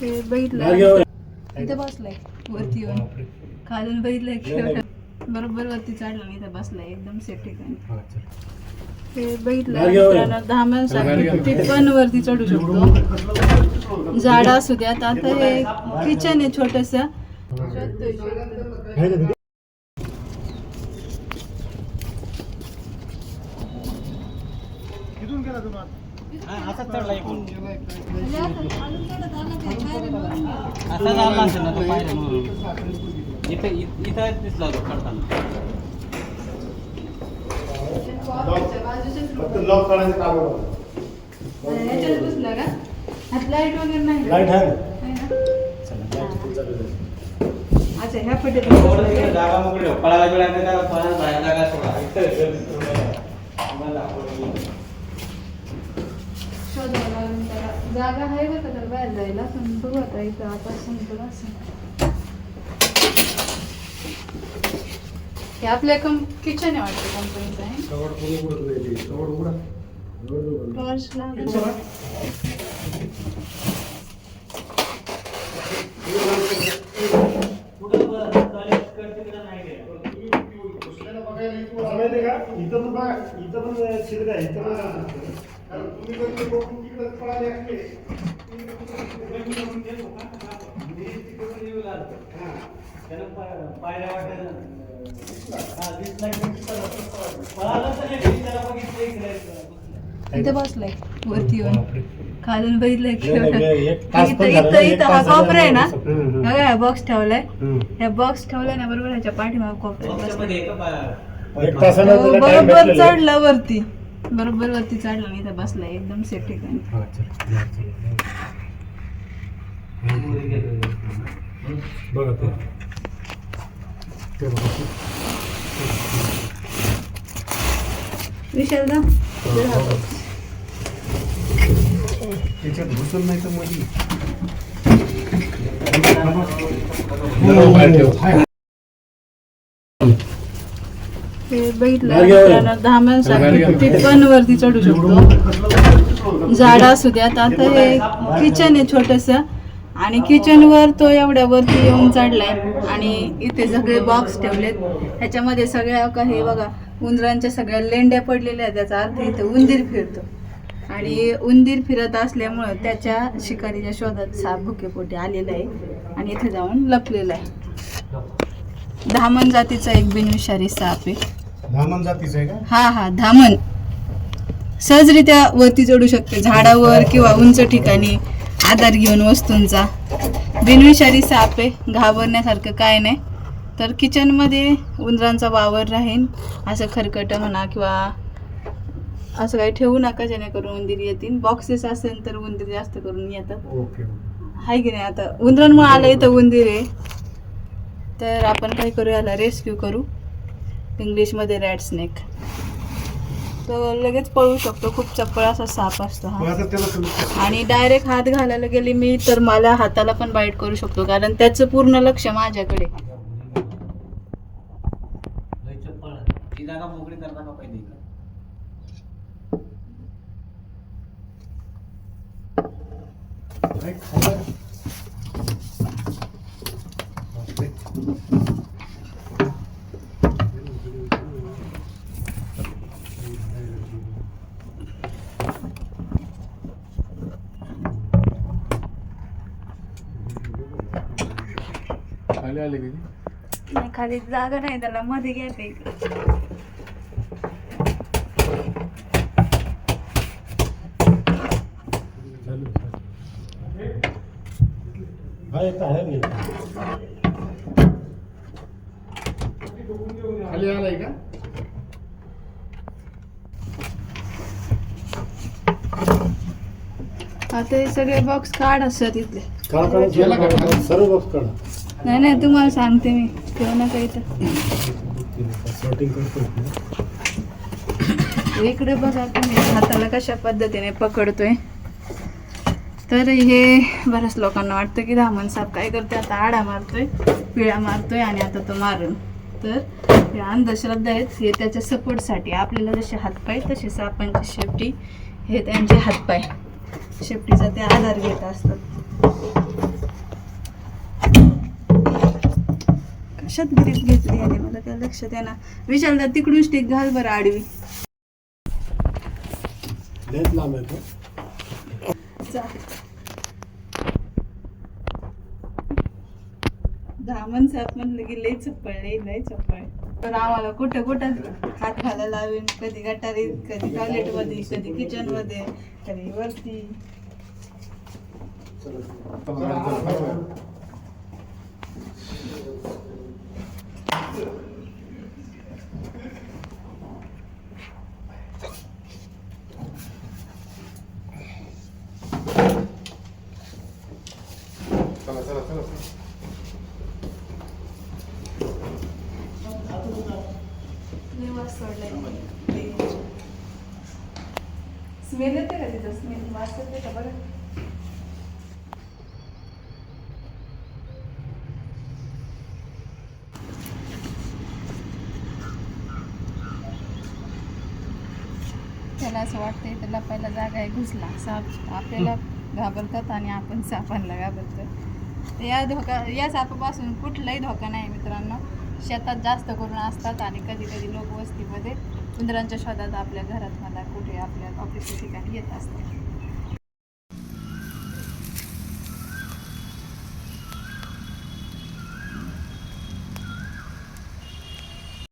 ते बघितलं. इथे बसलाय वरती येऊन. खालून बघितलंय की बरोबर वरती चढला आणि इथे बसलाय एकदम सेफ ठिकाणी. ते बघितलं. दहा माणसांसाठी ते पण वरती चढू शकतो. झाडं असू द्यात आता हे किचन आहे छोटस. असा चढला एकूण असा झाला असेल ना तो पायऱ्यांवरून इथं इथं दिसला होता चढताना फक्त लॉक काढायचं काम आहे. ह्याच्यात बसला का हात लाइट वगैरे नाही लाइट आहे ना? आहे ना? चला, लाइट चालू आहे. अच्छा ह्या पट्टीत जागा मोकळी ठेव. पळायला बिळायला त्याला पळायला बाहेर जागा सोडा. इथं गर्दी करू नका. आम्हाला दाखवलं मी. शोधावं लागेल त्याला जागा आहे बरं का त्याला बाहेर जायला? पण बघू आता इथं आता संपलं असं. हे आपल्या कम किचन आहे वाटतं कंपनीचं आहे? कवड कोणी नाही. कवड. टॉर्च इथं पण? इथं पण बघा, इथं पण छिद्र आहे, इथं पण. पळाले असते, पायऱ्या वाटायला, हा. इथं बसलाय वरती येऊन. खालून बघितलंय इथं इथं हा कोपरा आहे ना. बघा बॉक्स ठेवलाय. ह्या बॉक्स ठेवलाय ना बरोबर ह्याच्या पाठीमाग तुला time बरोबर. चढला वरती बरोबर वरती चढला आणि इथं बसलाय एकदम सेफ ठिकाणी. हा, बघा ते. विशाल दा त्याच्यात घुसून नाही तर मधी. मित्रांनो, दहा पण वरती चढू शकतो. झाड असू द्यात. आता हे किचन आहे छोटस आणि किचन वर तो एवढ्या वरती येऊन चढलाय. आणि इथे सगळे बॉक्स ठेवलेत. ह्याच्यामध्ये सगळ्या काही बघा उंदरांच्या सगळ्या लेंड्या पडलेल्या आहेत. त्याचा अर्थ इथे उंदीर फिरतो. आणि उंदीर फिरत असल्यामुळं त्याच्या शिकारीच्या शोधात साप भुकेपोटी आलेला आहे आणि इथे जाऊन लपलेला आहे. धामण जातीचा एक बिनविषारी साप आहे. धामण जातीचं आहे का? हा हा धामण. सहजरित्या वरती चढू शकते. झाडावर किंवा उंच ठिकाणी आधार घेऊन वस्तूंचा. बिनविषारी साप आहे घाबरण्यासारखं काय नाही. तर किचनमध्ये उंदरांचा वावर राहील असं खरकट म्हणा किंवा असं काही ठेवू नका जेणेकरून उंदीर येतील. बॉक्सेस असेल तर उंदीर जास्त करून येतात. आहे की नाही आता? उंदरांमुळे आलं इथं उंदीर आहे. तर आपण काय करू याला रेस्क्यू करू. इंग्लिशमध्ये रॅट स्नेक तो लगेच पळू शकतो. खूप चप्पळ असा साप असतो हा. आणि डायरेक्ट हात घालायला गेली मी तर मला हाताला पण बाईट करू शकतो. कारण त्याचं पूर्ण लक्ष माझ्याकडे. लय चप्पळ. ती जागा मोकळी करता का पहिले काय खायला? बापरे. खाली आले नाही, खाली जागा नाही त्याला मध्ये घ्या ते चालू येत आहे. मी खाली आलाय का? आता हे सगळे बॉक्स काढ असतात काढा काढा काढा सर्व बॉक्स काढा. नाही नाही तुम्हाला सांगते मी. ठेव ना काही तर इकडे बघा तुम्ही. हाताला कशा पद्धतीने पकडतोय. तर हे बऱ्याच लोकांना वाटतं की धामण साप काय करते आता आडा मारतोय पिळा मारतोय आणि आता तो मारून. तर हे अंधश्रद्धा आहेत हे त्याच्या सपोर्टसाठी आपल्याला जसे हातपाय तसे सापांची शेपटी हे त्यांचे हातपाय. शेपटीचा ते आधार घेत असतात. लक्षात ग्रीप घेतली आणि मला त्या लक्षात येणार विशालदा तिकडून स्टिक घाल बरं आडवी. धामण साप म्हणलं की लई चप्पळ लई लई चप्पळ तर आम्हाला कुठं कुठं हात घालायला लावेल कधी गटारीत कधी टॉयलेटमध्ये कधी किचनमध्ये कधी वरती लई वास सोडलाय स्मेल येते का तिथं स्मेल वास येते का बरं आपल्याला असं वाटतंय तर लपायला जागा आहे घुसला साप आपल्याला घाबरतात आणि आपण सापांना घाबरतो या धोका या सापापासून कुठलाही धोका नाही मित्रांनो. शेतात जास्त करून असतात आणि कधी कधी लोक वस्तीमध्ये उंदरांच्या शोधात आपल्या घरात मला कुठे आपल्या ऑफिसच्या ठिकाणी येत असतात.